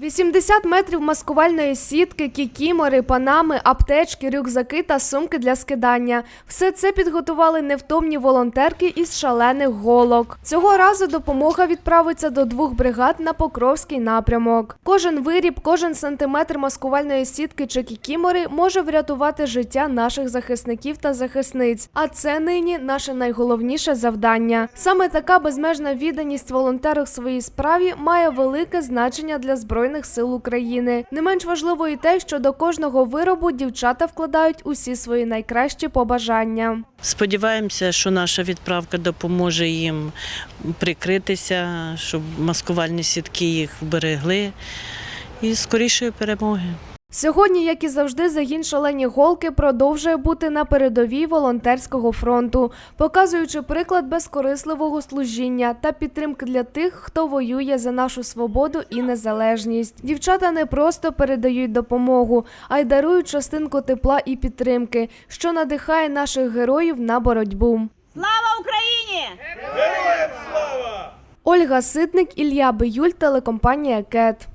80 метрів маскувальної сітки, кікімори, панами, аптечки, рюкзаки та сумки для скидання. Все це підготували невтомні волонтерки із шалених голок. Цього разу допомога відправиться до двох бригад на Покровський напрямок. Кожен виріб, кожен сантиметр маскувальної сітки чи кікімори може врятувати життя наших захисників та захисниць. А це нині наше найголовніше завдання. Саме така безмежна відданість волонтерів своїй справі має велике значення для збройних сил України. Не менш важливо і те, що до кожного виробу дівчата вкладають усі свої найкращі побажання. Сподіваємося, що наша відправка допоможе їм прикритися, щоб маскувальні сітки їх вберегли і скорішої перемоги. Сьогодні, як і завжди, загін шалені голки продовжує бути на передовій волонтерського фронту, показуючи приклад безкорисливого служіння та підтримки для тих, хто воює за нашу свободу і незалежність. Дівчата не просто передають допомогу, а й дарують частинку тепла і підтримки, що надихає наших героїв на боротьбу. Слава Україні! Ольга Ситник, Ілля Биюль, телекомпанія Кет.